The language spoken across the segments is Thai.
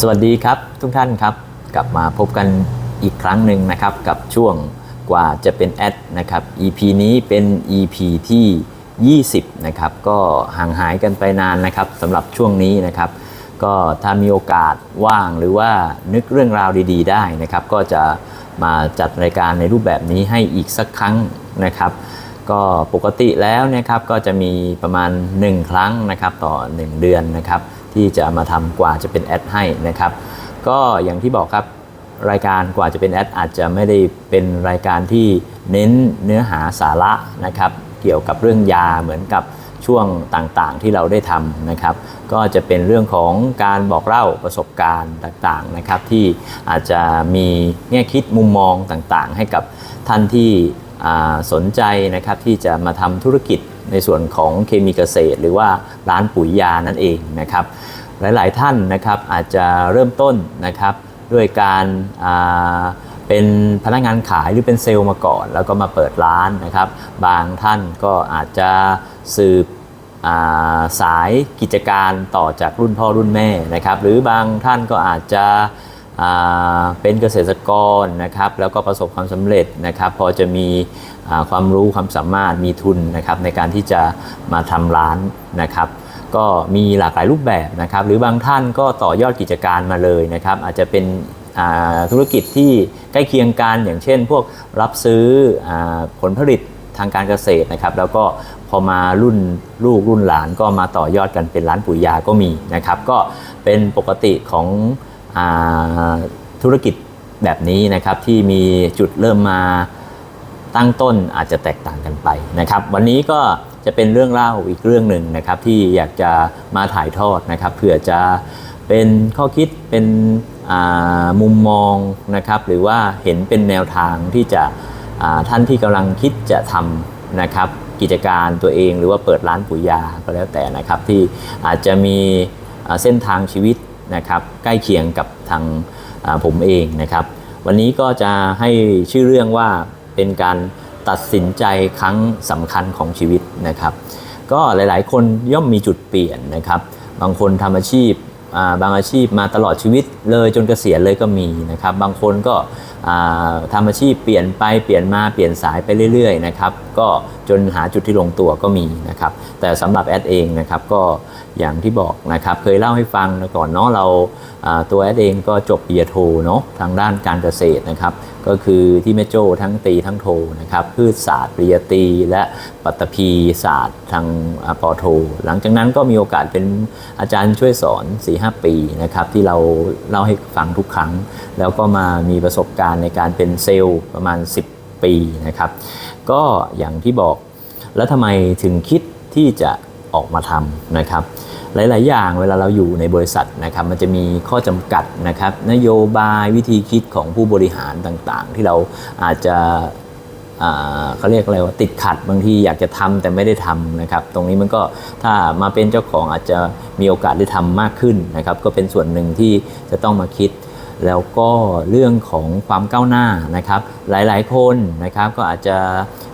สวัสดีครับทุกท่านครับกลับมาพบกันอีกครั้งหนึ่งนะครับกับช่วงกว่าจะเป็นแอดนะครับ EP นี้เป็น EP ที่ 20นะครับก็ห่างหายกันไปนานนะครับสำหรับช่วงนี้นะครับ ก็ถ้ามีโอกาสว่างหรือว่านึกเรื่องราวดี ๆ ได้นะครับ ก็จะมาจัดรายการในรูปแบบนี้ให้อีกสักครั้งนะครับก็ปกติแล้วนะครับก็จะมีประมาณ 1 ครั้งนะครับต่อ 1 เดือนนะครับ ที่จะมาทำกว่าจะเป็นแอดให้นะครับ ก็อย่างที่บอกครับรายการกว่าจะเป็นแอดอาจจะไม่ได้เป็นรายการที่เน้นเนื้อหาสาระนะครับ เกี่ยวกับเรื่องยาเหมือนกับช่วงต่างๆที่เราได้ทำนะครับ ก็จะเป็นเรื่องของการบอกเล่าประสบการณ์ต่างๆนะครับ ที่อาจจะมีแง่คิดมุมมองต่างๆ ให้กับท่านที่สนใจนะครับที่จะมาทำธุรกิจในส่วนของเคมีเกษตร หรือว่าร้านปุ๋ยยานั่นเองนะครับ หลาย ๆ ท่านนะครับอาจจะเริ่มต้นนะครับด้วยการาเป็นพนักงานขายหรือเป็นเซลล์มาก่อน แล้วก็มาเปิดร้านนะครับ บางท่านก็อาจจะสืบาสายกิจการต่อจากรุ่นพ่อรุ่นแม่นะครับ หรือบางท่านก็อาจจะเป็นเกษตรกรนะครับ แล้วก็ประสบความสำเร็จนะครับ พอจะมีความรู้ความสามารถมีทุนนะครับในการที่จะมาทำร้านนะครับ ก็มีหลากหลายรูปแบบนะครับหรือบางท่านก็ต่อยอดกิจการมาเลยนะครับอาจจะเป็นธุรกิจที่ใกล้เคียงกันอย่างเช่น พวกรับซื้ออผลผลิตทางการเกษตรนะครับ แล้วก็พอมารุ่นลูกรุ่นหลานก็มาต่อยอดกันเป็นร้านปุ๋ยยาก็มีนะครับ ก็เป็นปกติของอธุรกิจแบบนี้นะครับที่มีจุดเริ่มมาตั้งต้นอาจจะแตกต่างกันไปนะครับ วันนี้ก็ จะเป็นเรื่องเล่าอีกเรื่องหนึ่งนะครับที่อยากจะมาถ่ายทอดนะครับเผื่อจะเป็นข้อคิดเป็นมุมมองนะครับหรือว่าเห็นเป็นแนวทางที่จะท่านที่กำลังคิดจะทำนะครับกิจการตัวเองหรือว่าเปิดร้านปุ๋ยยาก็แล้วแต่นะครับที่อาจจะมีเส้นทางชีวิตนะครับใกล้เคียงกับทางผมเองนะครับ วันนี้ก็จะให้ชื่อเรื่องว่าเป็นการ ตัดสินใจครั้งสำคัญของชีวิตนะครับ ก็หลายๆ คนย่อมมีจุดเปลี่ยนนะครับ บางคนทำอาชีพอาบางอาชีพมาตลอดชีวิตเลยจนเกษียณเลยก็มีนะครับ บางคนก็ ทำอาชีพเปลี่ยนไปเปลี่ยนมาเปลี่ยนสายไปเรื่อยๆนะครับก็จนหาจุดที่ลงตัวก็มีนะครับแต่สำหรับแอดเองนะครับก็อย่างที่บอกนะครับเคยเล่าให้ฟังก่อนเนาะเราตัวแอดเองก็จบปริญญาโทเนาะทางด้านการเกษตรนะครับก็คือที่แม่โจ้ทั้งตีทั้งโทนะครับพืชศาสตร์ปริญญาตรีและปัตตภีศาสตร์ทางอปอโท หลังจากนั้นก็มีโอกาสเป็นอาจารย์ช่วยสอน 4-5 ปีนะครับที่เราเล่าให้ฟังทุกครั้ง แล้วก็มามีประสบการณ์ในการเป็นเซลล์ประมาณ 10 ปีนะครับ ก็อย่างที่บอกแล้วทำไมถึงคิดที่จะออกมาทำนะครับ หลาย ๆ อย่างเวลาเราอยู่ในบริษัทนะครับ มันจะมีข้อจำกัดนะครับ นโยบายวิธีคิดของผู้บริหารต่าง ๆ ที่เราอาจจะเขาเรียกอะไรว่าติดขัดบางทีอยากจะทำแต่ไม่ได้ทำนะครับ ตรงนี้มันก็ถ้ามาเป็นเจ้าของอาจจะมีโอกาสได้ทำมากขึ้นนะครับ ก็เป็นส่วนหนึ่งที่จะต้องมาคิด แล้วก็เรื่องของความก้าวหน้านะครับ หลายๆคนนะครับก็อาจจะ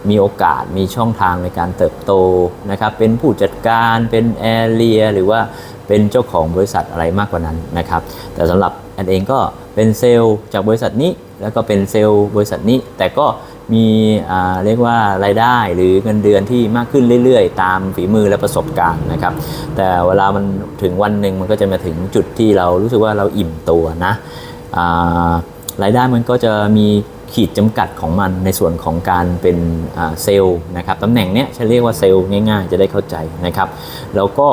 มีโอกาสมีช่องทางในการเติบโตนะครับ เป็นผู้จัดการเป็นแอร์เรียหรือว่าเป็นเจ้าของบริษัทอะไรมากกว่านั้นนะครับ แต่สำหรับแอนเองก็เป็นเซลล์จากบริษัทนี้ แล้วก็เป็นเซลล์บริษัทนี้ แต่ก็มีเรียกว่ารายได้หรือเงินเดือนที่มากขึ้นเรื่อยๆ ตามฝีมือและประสบการณ์นะครับ แต่เวลามันถึงวันหนึ่งมันก็จะมาถึงจุดที่เรารู้สึกว่าเราอิ่มตัวนะ รายได้มันก็จะมีขีดจำกัดของมันในส่วนของการเป็นเซลล์นะครับตำแหน่งเนี้ยฉันเรียกว่าเซลล์ง่ายๆ จะได้เข้าใจนะครับแล้วก็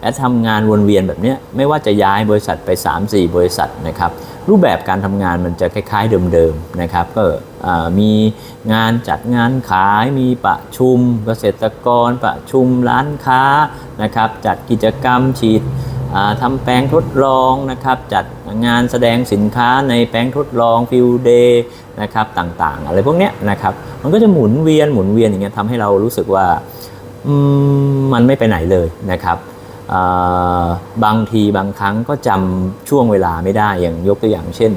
แอดทำงานวนเวียนแบบเนี้ยไม่ว่าจะย้ายบริษัทไป 3-4 บริษัทนะครับรูปแบบการทำงานมันจะคล้าย ๆ เดิมๆนะครับก็มีงานจัดงานขายมีประชุมเกษตรกรประชุมร้านค้านะครับจัดกิจกรรมฉีด ทำแปลงทดลองนะครับ จัดงานแสดงสินค้าในแปลงทดลองฟิลเดย์นะครับต่างๆ อะไรพวกเนี้ยนะครับ มันก็จะหมุนเวียนหมุนเวียนอย่างเงี้ยทำให้เรารู้สึกว่ามันไม่ไปไหนเลยนะครับบางทีบางครั้งก็จำช่วงเวลาไม่ได้อย่างยกตัวอย่างเช่น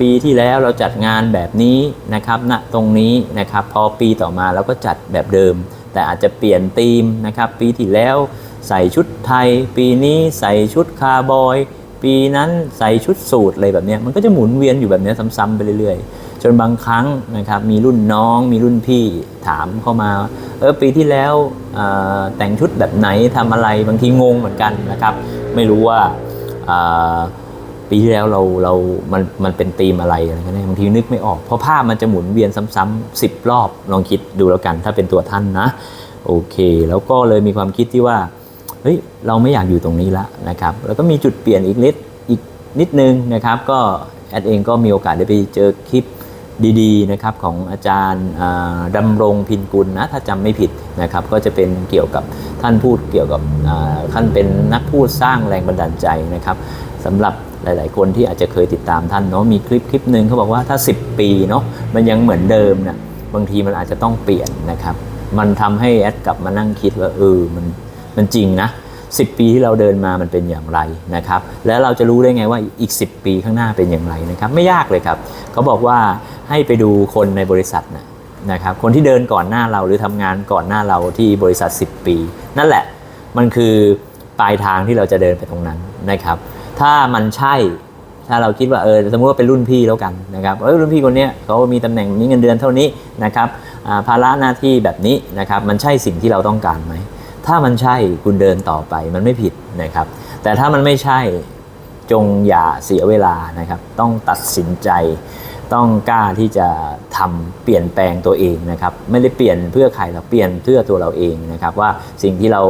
ปีที่แล้วเราจัดงานแบบนี้นะครับณตรงนี้นะครับ พอปีต่อมาเราก็จัดแบบเดิม แต่อาจจะเปลี่ยนธีมนะครับ ปีที่แล้ว ใส่ชุดไทย ปีนี้ใส่ชุดคาร์บอย ปีนั้นใส่ชุดสูทอะไรแบบนี้มันก็จะหมุนเวียนอยู่แบบนี้ซ้ำๆไปเรื่อยๆ จนบางครั้งนะครับมีรุ่นน้อง มีรุ่นพี่ถามเข้ามาเออปีที่แล้วแต่งชุดแบบไหนทำอะไรบางทีงงเหมือนกันนะครับ ไม่รู้ว่าปีที่แล้วเราเรา มัน มันเป็นธีมอะไรอะไรกันแน่บางทีนึกไม่ออก เพราะภาพมันจะหมุนเวียนซ้ำๆสิบรอบ ลองคิดดูแล้วกัน ถ้าเป็นตัวท่านนะ โอเค แล้วก็เลยมีความคิดที่ว่า ฮ้ยเราไม่อยากอยู่ตรงนี้ละนะครับแล้วก็มีจุดเปลี่ยนอีกนิดอีกนิดนึงนะครับ ก็แอดเองก็มีโอกาสได้ไปเจอคลิปดีๆนะครับของอาจารย์ดำรงพินกุลนะถ้าจำไม่ผิดนะครับ ก็จะเป็นเกี่ยวกับท่านพูดเกี่ยวกับท่านเป็นนักพูดสร้างแรงบันดาลใจนะครับสำหรับหลายๆ คนที่อาจจะเคยติดตามท่านเนาะมีคลิปคลิปหนึ่งเขาบอกว่าถ้า 10 ปีเนาะมันยังเหมือนเดิมนะบางทีมันอาจจะต้องเปลี่ยนนะครับ มันทำให้แอดกลับมานั่งคิดว่าเออมัน มันจริงนะ 10 ปีที่เราเดินมามันเป็นอย่างไรนะครับ แล้วเราจะรู้ได้ไงว่าอีก 10 ปีข้างหน้าเป็นอย่างไรนะครับไม่ยากเลยครับเขาบอกว่าให้ไปดูคนในบริษัทนะนะครับคนที่เดินก่อนหน้าเราหรือทำงานก่อนหน้าเราที่บริษัท 10 ปี นั่นแหละมันคือปลายทางที่เราจะเดินไปตรงนั้นนะครับ ถ้ามันใช่ถ้าเราคิดว่าเออสมมติว่าเป็นรุ่นพี่แล้วกันนะครับเออรุ่นพี่คนนี้เขามีตำแหน่งมีเงินเดือนเท่านี้นะครับอ่าภาระหน้าที่แบบนี้นะครับมันใช่สิ่งที่เราต้องการไหม ถ้ามันใช่คุณเดินต่อไปมันไม่ผิดนะครับ แต่ถ้ามันไม่ใช่จงอย่าเสียเวลานะครับ ต้องตัดสินใจ ต้องกล้าที่จะทำเปลี่ยนแปลงตัวเองนะครับ ไม่ได้เปลี่ยนเพื่อใครเราเปลี่ยนเพื่อตัวเราเองนะครับ ว่าสิ่งที่เรา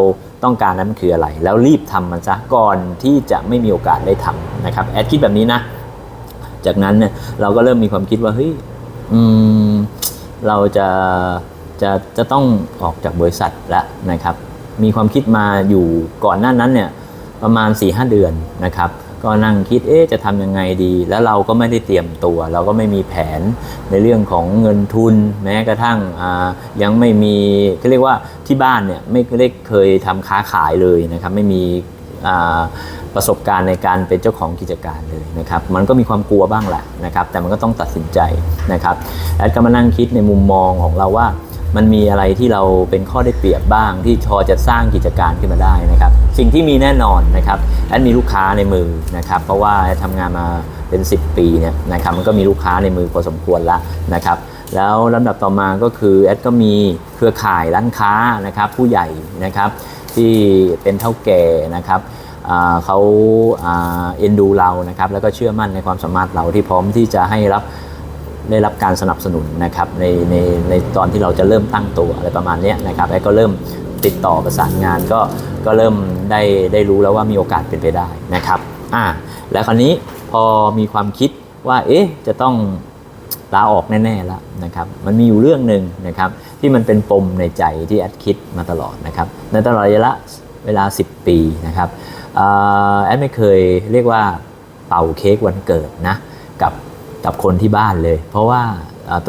ต้องการนั้นคืออะไร แล้วรีบทำมันซะก่อนที่จะไม่มีโอกาสได้ทำนะครับแอดคิดแบบนี้นะ จากนั้นเนี่ยเราก็เริ่มมีความคิดว่าเฮ้ยอืมเราจะจะจะต้องออกจากบริษัทแล้วนะครับ มีความคิดมาอยู่ก่อนหน้านั้นเนี่ยประมาณ4ีหเดือนนะครับ ก็นั่งคิดเอ๊ะจะทำยังไงดี แล้วเราก็ไม่ได้เตรียมตัว เราก็ไม่มีแผนในเรื่องของเงินทุน แม้กระทั่งยังไม่มีก็เรียกว่าที่บ้านเนี่ยไม่ได้เคยทำค้าขายเลยนะครับ ไม่มีประสบการณ์ในการเป็นเจ้าของกิจการเลยนะครับ มันก็มีความกลัวบ้างแหละนะครับ แต่มันก็ต้องตัดสินใจนะครับแอดก็มานั่งคิดในมุมมองของเราว่า มันมีอะไรที่เราเป็นข้อได้เปรียบบ้างที่พอจะสร้างกิจการขึ้นมาได้นะครับ สิ่งที่มีแน่นอนนะครับแอดมีลูกค้าในมือนะครับเพราะว่าแอดทำงานมาเป็น 10 ปีเนี่ยนะครับมันก็มีลูกค้าในมือพอสมควรละนะครับแล้วลำดับต่อมาก็คือแอดก็มีเครือข่ายร้านค้านะครับผู้ใหญ่นะครับที่เป็นเท่าแก่นะครับเขาเอ็นดูเรานะครับแล้วก็เชื่อมั่นในความสามารถเราที่พร้อมที่จะให้รับ ได้รับการสนับสนุนนะครับในในในตอนที่เราจะเริ่มตั้งตัวอะไรประมาณนี้นะครับแล้วก็เริ่มติดต่อประสานงานก็ก็เริ่มได้ได้รู้แล้วว่ามีโอกาสเป็นไปได้นะครับอ่าแล้วคราวนี้พอมีความคิดว่าเอ๊ะจะต้องลาออกแน่ๆแล้วนะครับมันมีอยู่เรื่องหนึ่งนะครับที่มันเป็นปมในใจที่แอดคิดมาตลอดนะครับในตลอดระยะเวลา 10 ปีนะครับแอดไม่เคยเรียกว่าเป่าเค้กวันเกิดนะกับ กับคนที่บ้านเลย เพราะว่า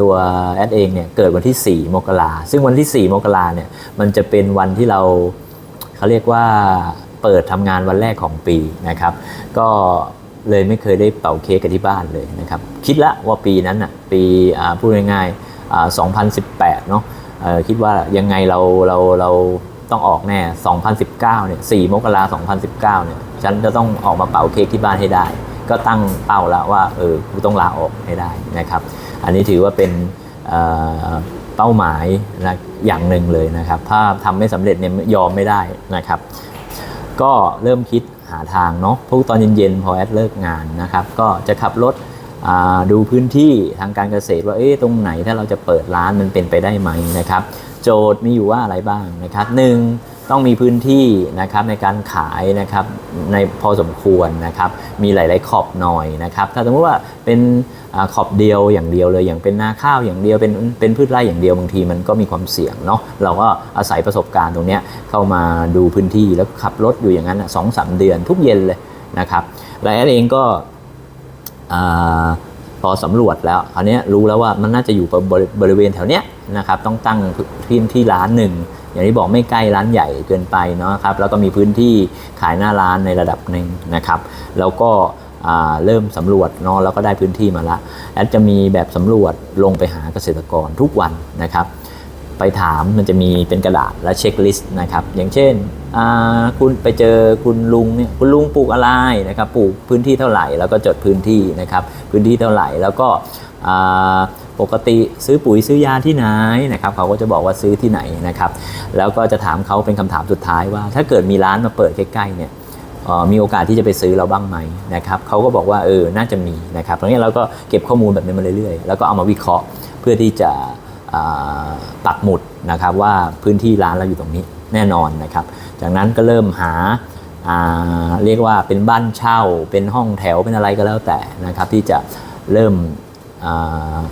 ตัวแอดเองเนี่ยเกิดวันที่ 4 มกราซึ่งวันที่ 4 มกราเนี่ยมันจะเป็นวันที่เราเขาเรียกว่าเปิดทำงานวันแรกของปีนะครับ ก็เลยไม่เคยได้เป่าเค้กกันที่บ้านเลยนะครับ คิดละว่าปีนั้นอะปีพูดง่ายๆอ่า2018 เนาะเอ่อคิดว่ายังไงเราเราเราต้องออกแน่ 2019 เนี่ย 4 มกราคม 2019 เนี่ย ฉันจะต้องออกมาเป่าเค้กที่บ้านให้ได้ ก็ตั้งเป้าแล้วว่าเออกูต้องลาออกให้ได้นะครับ อันนี้ถือว่าเป็นเเป้าหมายนะอย่างหนึ่งเลยนะครับ ถ้าทำไม่สำเร็จเนี่ยยอมไม่ได้นะครับ ก็เริ่มคิดหาทางเนาะพวกตอนเย็นๆพอแอดเลิกงานนะครับ ก็จะขับรถดูพื้นที่ทางการเกษตรว่าเอ๊ะตรงไหนถ้าเราจะเปิดร้านมันเป็นไปได้ไหมนะครับ โจทย์มีอยู่ว่าอะไรบ้างนะครับหนึ่งต้องมีพื้นที่นะครับในการขายนะครับในพอสมควรนะครับมีหลาย ๆ ขอบหน่อยนะครับถ้าสมมติว่าเป็นอขอบเดียวอย่างเดียวเลยอย่างเป็นนาข้าวอย่างเดียวเป็นเป็นพืชไร่อย่างเดียวบางทีมันก็มีความเสี่ยงเนาะเราก็อาศัยประสบการณ์ตรงนี้เข้ามาดูพื้นที่แล้วขับรถอยู่อย่างนั้นสองสามเดือนทุกเย็นเลยนะครับและเองก็พอสำรวจแล้วคราวเนี้ยรู้แล้วว่ามันน่าจะอยู่บริบริเวณแถวเนี้ย นะครับต้องตั้งที่ที่ร้านหนึ่งอย่างที่บอกไม่ใกล้ร้านใหญ่เกินไปเนาะครับแล้วก็มีพื้นที่ขายหน้าร้านในระดับหนึ่งนะครับแล้วก็เริ่มสำรวจเนาะแล้วก็ได้พื้นที่มาละแอดจะมีแบบสำรวจลงไปหาเกษตรกรทุกวันนะครับ ไปถามมันจะมีเป็นกระดาษและเช็คลิสต์นะครับ อย่างเช่นคุณไปเจอคุณลุงเนี่ยคุณลุงปลูกอะไรนะครับปลูกพื้นที่เท่าไหร่ แล้วก็จดพื้นที่นะครับพื้นที่เท่าไหร่แล้วก็ ปกติซื้อปุ๋ยซื้อยาที่ไหนนะครับเขาก็จะบอกว่าซื้อที่ไหนนะครับแล้วก็จะถามเขาเป็นคำถามสุดท้ายว่า ถ้าเกิดมีร้านมาเปิดใกล้ๆเนี่ยมีโอกาสที่จะไปซื้อเราบ้างไหมนะครับเขาก็บอกว่าเออน่าจะมีนะครับตราะงนี้เราก็เก็บข้อมูลแบบนี้มาเรื่อยๆ แล้วก็เอามาวิเคราะห์เพื่อที่จะปักหมุดนะครับว่าพื้นที่ร้านเราอยู่ตรงนี้แน่นอนนะครับ จากนั้นก็เริ่มหาาเรียกว่าเป็นบ้านเช่า เป็นห้องแถวเป็นอะไรก็แล้วแต่นะครับที่จะเริ่ม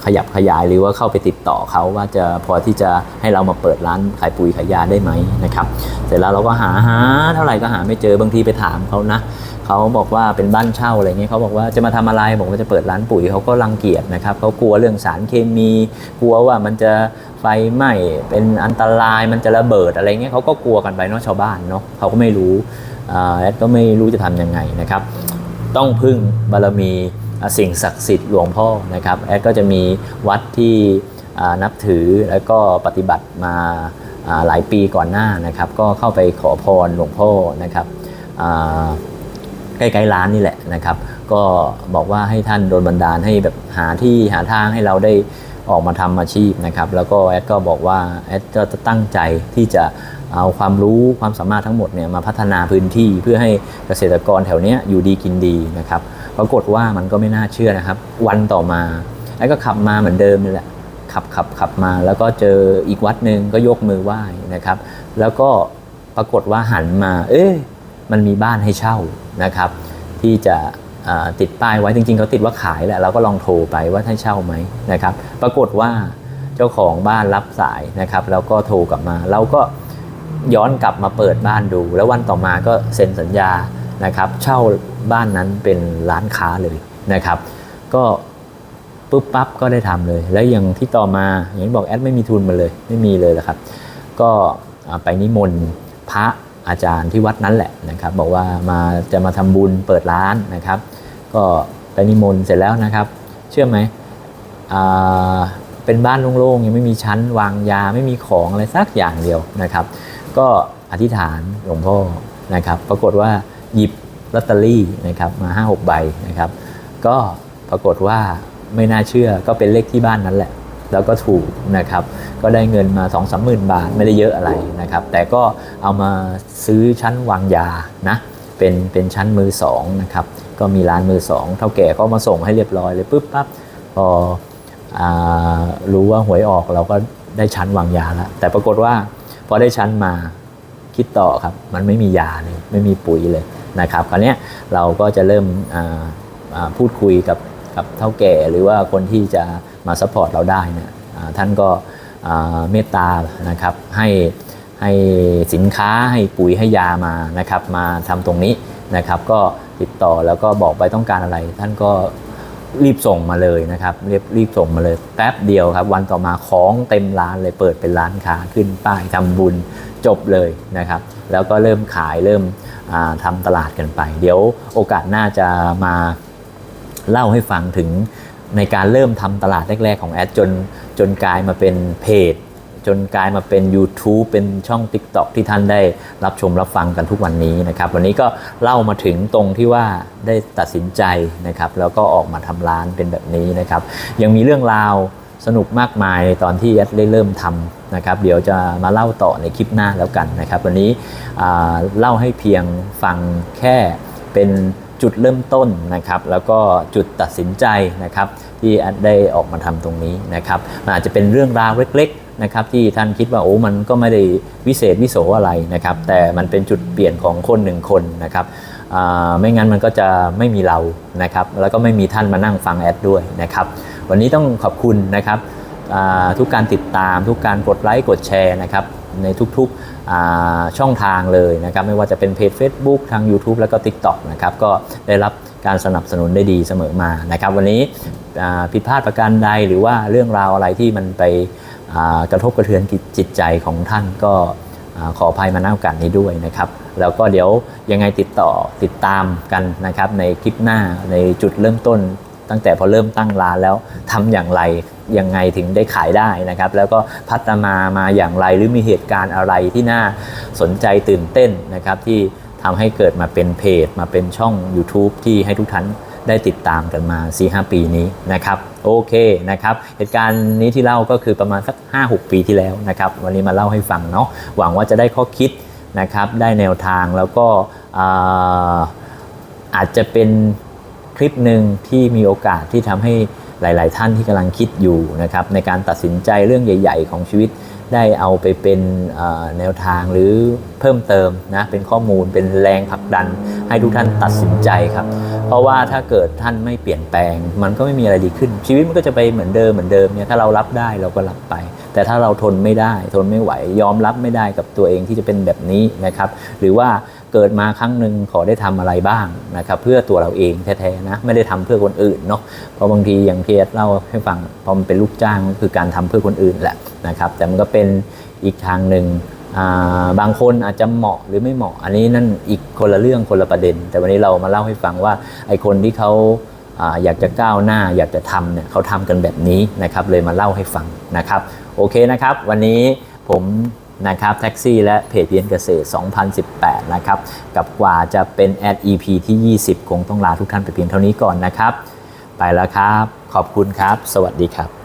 ขยับขยายหรือว่าเข้าไปติดต่อเขาว่าจะพอที่จะให้เรามาเปิดร้านขายปุ๋ยขายยาได้ไหมนะครับ เสร็จแล้วเราก็หาหาเท่าไหร่ก็หาไม่เจอบางทีไปถามเขานะเขาบอกว่าเป็นบ้านเช่าอะไรเงี้ยเขาบอกว่าจะมาทำอะไรบอกว่าจะเปิดร้านปุ๋ยเขาก็รังเกียจนะครับเขากลัวเรื่องสารเคมี กลัวว่ามันจะไฟไหม้เป็นอันตรายมันจะระเบิดอะไรเงี้ยเขาก็กลัวกันไปเนาะชาวบ้านเนาะเขาก็ไม่รู้อ่าแอดก็ไม่รู้จะทำยังไงนะครับ ต้องพึ่งบารมี สิ่งศักดิ์สิทธิ์หลวงพ่อนะครับแอดก็จะมีวัดที่นับถือแล้วก็ปฏิบัติมาหลายปีก่อนหน้านะครับ ก็เข้าไปขอพรหลวงพ่อนะครับใกล้ๆร้านนี่แหละนะครับ ก็บอกว่าให้ท่านโดนบันดาลให้แบบหาที่หาทางให้เราได้ออกมาทำอาชีพนะครับ แล้วก็แอดก็บอกว่าแอดก็จะตั้งใจที่จะเอาความรู้ความสามารถทั้งหมดเนี่ยมาพัฒนาพื้นที่เพื่อให้เกษตรกรแถวนี้อยู่ดีกินดีนะครับ ปรากฏว่ามันก็ไม่น่าเชื่อนะครับ วันต่อมาไอ้ก็ขับมาเหมือนเดิมนี่แหละขับขับขับมาแล้วก็เจออีกวัดหนึ่งก็ยกมือไหว้นะครับ แล้วก็ปรากฏว่าหันมา เอ๊ะมันมีบ้านให้เช่านะครับ ที่จะติดป้ายไว้จริงๆเขาติดว่าขายแหละเราก็ลองโทรไปว่าให้เช่าไหมนะครับ ปรากฏว่าเจ้าของบ้านรับสายนะครับ แล้วก็โทรกลับมา เราก็ย้อนกลับมาเปิดบ้านดู แล้ววันต่อมาก็เซ็นสัญญา นะครับเช่าบ้านนั้นเป็นร้านค้าเลยนะครับ ก็ปุ๊บปั๊บก็ได้ทำเลย แล้วอย่างที่ต่อมาอย่างที่บอกแอดไม่มีทุนมาเลย ไม่มีเลยละครับ ก็ไปนิมนต์พระอาจารย์ที่วัดนั้นแหละนะครับ บอกว่ามาจะมาทำบุญเปิดร้านนะครับ ก็ไปนิมนต์เสร็จแล้วนะครับ เชื่อไหมเป็นบ้านโล่งๆยังไม่มีชั้นวางยาไม่มีของอะไรสักอย่างเดียวนะครับ ก็อธิษฐานหลวงพ่อนะครับ ปรากฏว่า หยิบลอตเตอรี่นะครับมา 5 6 ใบนะครับ ก็ปรากฏว่าไม่น่าเชื่อก็เป็นเลขที่บ้านนั้นแหละ แล้วก็ถูกนะครับ ก็ได้เงินมา 2 3 0 0 0 0 บาทไม่ได้เยอะอะไรนะครับ แต่ก็เอามาซื้อชั้นวางยานะเป็นเป็นชั้นมือสองนะครับ ก็มีร้านมือสองเท่าแก่ก็มาส่งให้เรียบร้อยเลยปุ๊บปั๊บพออรู้ว่าหวยออกเราก็ได้ชั้นวางยาแล้วแต่ปรากฏว่าพอได้ชั้นมา คิดต่อครับ มันไม่มียาเลยไม่มีปุ๋ยเลยนะครับคราวนี้เราก็จะเริ่มพูดคุยกับกับเท่าแก่หรือว่าคนที่จะมาซัพพอร์ตเราได้เนี่ยท่านก็เมตตานะครับให้ให้สินค้าให้ปุ๋ยให้ยามานะครับมาทำตรงนี้นะครับ ก็ติดต่อแล้วก็บอกไปต้องการอะไร ท่านก็ รีบส่งมาเลยนะครับรีบรีบส่งมาเลยแป๊บเดียวครับ วันต่อมาของเต็มร้านเลยเปิดเป็นร้านค้าขึ้นป้ายทำบุญจบเลยนะครับ แล้วก็เริ่มขายเริ่มอ่าทำตลาดกันไป เดี๋ยวโอกาสหน้าจะมาเล่าให้ฟังถึงในการเริ่มทำตลาดแรก ๆ ของแอดจนจนกลายมาเป็นเพจ จนกลายมาเป็น YouTube เป็นช่อง TikTok ที่ท่านได้รับชมรับฟังกันทุกวันนี้นะครับ วันนี้ก็เล่ามาถึงตรงที่ว่าได้ตัดสินใจนะครับ แล้วก็ออกมาทำร้านเป็นแบบนี้นะครับ ยังมีเรื่องราวสนุกมากมายตอนที่แอดได้เริ่มทำนะครับ เดี๋ยวจะมาเล่าต่อในคลิปหน้าแล้วกันนะครับ วันนี้เล่าให้เพียงฟังแค่เป็นจุดเริ่มต้นนะครับ แล้วก็จุดตัดสินใจนะครับ ที่แอดได้ออกมาทำตรงนี้นะครับอาจจะเป็นเรื่องราวเล็กๆ นะครับที่ท่านคิดว่าโอ้มันก็ไม่ได้วิเศษวิโสอะไรนะครับ แต่มันเป็นจุดเปลี่ยนของคนหนึ่งคนนะครับไม่งั้นมันก็จะไม่มีเรานะครับ แล้วก็ไม่มีท่านมานั่งฟังแอดด้วยนะครับ วันนี้ต้องขอบคุณนะครับทุกการติดตามทุกการกดไลค์กดแชร์นะครับในทุกๆช่องทางเลยนะครับ ไม่ว่าจะเป็นเพจ Facebook ทาง YouTube แล้วก็ TikTok นะครับก็ได้รับการสนับสนุนได้ดีเสมอมานะครับ วันนี้ผิดพลาดประการใดหรือว่าเรื่องราวอะไรที่มันไป กระทบกระเทือนจิตใจของท่านก็ขออภัยมาณโอกาสนี้ด้วยนะครับ แล้วก็เดี๋ยวยังไงติดต่อติดตามกันนะครับในคลิปหน้าในจุดเริ่มต้น ตั้งแต่พอเริ่มตั้งร้านแล้วทำอย่างไรยังไงถึงได้ขายได้นะครับ แล้วก็พัฒนามาอย่างไรหรือมีเหตุการณ์อะไรที่น่าสนใจตื่นเต้นนะครับที่ทำให้เกิดมาเป็นเพจมาเป็นช่อง YouTube ที่ให้ทุกท่าน ได้ติดตามกันมา 4-5 ปีนี้นะครับโอเคนะครับเหตุการณ์นี้ที่เล่าก็คือประมาณสัก 5-6 ปีที่แล้วนะครับวันนี้มาเล่าให้ฟังเนาะหวังว่าจะได้ข้อคิดนะครับได้แนวทางแล้วก็อาอาจจะเป็นคลิปหนึ่งที่มีโอกาสที่ทำให้หลาย ๆ ท่านที่กำลังคิดอยู่นะครับในการตัดสินใจเรื่องใหญ่ ๆ ของชีวิต ได้เอาไปเป็นแนวทางหรือเพิ่มเติมนะเป็นข้อมูลเป็นแรงผลักดัน ให้ทุกท่านตัดสินใจครับ เพราะว่าถ้าเกิดท่านไม่เปลี่ยนแปลง มันก็ไม่มีอะไรดีขึ้น ชีวิตมันก็จะไปเหมือนเดิมเหมือนเดิมเนี่ยถ้าเรารับได้เราก็รับไป แต่ถ้าเราทนไม่ได้ ทนไม่ไหวยอมรับไม่ได้กับตัวเองที่จะเป็นแบบนี้นะครับ หรือว่า เกิดมาครั้งหนึ่งขอได้ทำอะไรบ้างนะครับเพื่อตัวเราเองแท้ๆนะไม่ได้ทำเพื่อคนอื่นเนาะเพราะบางทีอย่างเพียรเล่าให้ฟังพอมันเป็นลูกจ้างก็คือการทำเพื่อคนอื่นแหละนะครับแต่มันก็เป็นอีกทางหนึ่งาบางคนอาจจะเหมาะหรือไม่เหมาะ อันนี้นั่นอีกคนละเรื่องคนละประเด็น แต่วันนี้เรามาเล่าให้ฟังว่าไอคนที่เขาอยากจะก้าวหน้าอยากจะทำเนี่ยเขาทำกันแบบนี้นะครับเลยมาเล่าให้ฟังนะครับ โอเคนะครับ วันนี้ผม นะครับแท็กซี่และเพจเพียนเกษตร 2018 นะครับกับกว่าจะเป็นแอด EP ที่ 20 คงต้องลาทุกท่านไปเพียงเท่านี้ก่อนนะครับ ไปแล้วครับ ขอบคุณครับ สวัสดีครับ